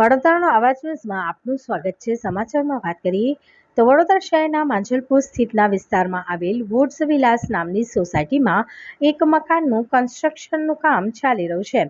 વડોદરાનો અવાજ ન્યૂઝમાં આપનું સ્વાગત છે. સમાચારમાં વાત કરીએ તો વડોદરા શહેરના માંજલપુર સ્થિતના વિસ્તારમાં આવેલ વુડ્સ વિલાસ નામની સોસાયટીમાં એક મકાનનું કન્સ્ટ્રક્શનનું કામ ચાલી રહ્યું છે.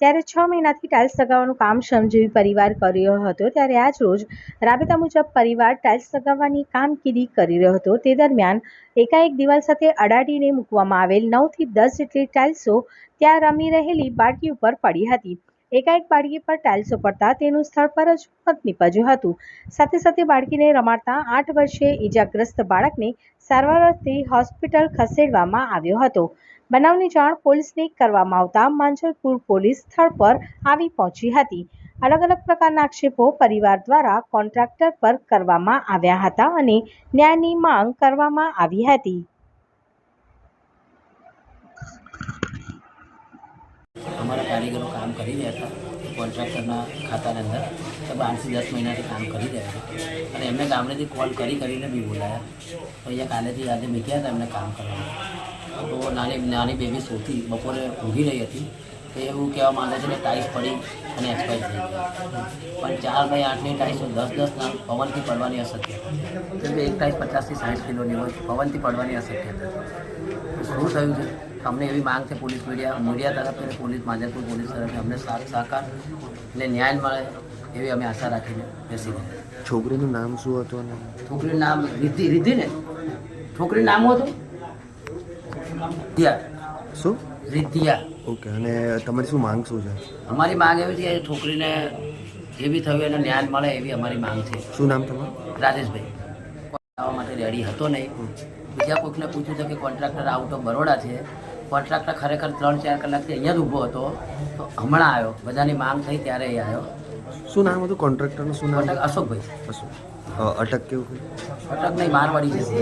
ત્યારે છ મહિનાથી ટાઇલ્સ લગાવવાનું કામ શ્રમજીવી પરિવાર કરી રહ્યો હતો. ત્યારે આજ રોજ રાબેતા મુજબ પરિવાર ટાઇલ્સ લગાવવાની કામગીરી કરી રહ્યો હતો. તે દરમિયાન એકાએક દિવાલ સાથે અડાડીને મૂકવામાં આવેલ નવથી દસ જેટલી ટાઇલ્સો ત્યાં રમી રહેલી બાળકી ઉપર પડી હતી. એકાએક બાળકી પર ટાઇલ્સો પડતા તેનું સ્થળ પર જ મોત નીપજ્યું હતું. સાથે સાથે બાળકીને રમાડતા આઠ વર્ષીય ઈજાગ્રસ્ત બાળકને સારવાર અર્થે હોસ્પિટલ ખસેડવામાં આવ્યો હતો. બનાવની જાણ પોલીસને કરવામાં આવતા માંજલપુર પોલીસ સ્થળ પર આવી પહોંચી હતી. અલગ અલગ પ્રકારના આક્ષેપો પરિવાર દ્વારા કોન્ટ્રાક્ટર પર કરવામાં આવ્યા હતા અને ન્યાયની માંગ કરવામાં આવી હતી. અમારા કારીગરો કામ કરી રહ્યા હતા, કોન્ટ્રાક્ટરના ખાતાની અંદર. તો પાંચથી દસ મહિનાથી કામ કરી રહ્યા હતા. અને એમને ગામડેથી કોલ કરી કરીને બી બોલાયા. તો અહીંયા કાલેથી આજે મૂક્યા હતા એમને કામ કરવાનું. તો નાની નાની બેબી સૌથી બપોરે ઊંઘી રહી હતી. તો એવું કહેવા માંગે છે કે ટાઈસ પડી અને એક્સપાયર થઈ ગયા પણ ચાર બાય આઠની ટાઈસો દસ દસ ના પવનથી પડવાની અશક્ય કેમ કે એક ટાઈસ પચાસથી સાઠ કિલોની હોય, પવનથી પડવાની અશક્યતા શું થયું છે? અમને એવી માંગ છે પોલીસ મીડિયા મીડિયા તરફથી પોલીસ માંજલપુર પોલીસ તરફથી અમને સાથ સહકાર અને ન્યાય મળે એવી અમે આશા રાખીને બેસી છોકરીનું નામ શું હતું છોકરીનું નામ રીધિ રીધિ ને? છોકરીનું નામ હતું? શું? રીધિયા ઓકે અને તમારી શું માંગ શું છે? અમારી માંગ એવી છે કે છોકરીને જે બી થયું એને ન્યાય મળે એવી અમારી માંગ છે. શું નામ તમારું? રાજેશભાઈ. આવવા માટે રેડી હતો નહીં. બીજા કોઈકને પૂછ્યું છે કે કોન્ટ્રાક્ટર આઉટ ઓફ બરોડા છે. કોન્ટ્રાક્ટર ખરેખર ત્રણ ચાર કલાકથી અહીંયા જ ઊભો હતો. તો હમણાં આવ્યો. બધાની માંગ થઈ ત્યારે એ આવ્યો. શું નામ હતું કોન્ટ્રાક્ટરનું? શું નામ? અશોકભાઈ. અશોક. અટક કેવું અટક નહીં મારવાડી છે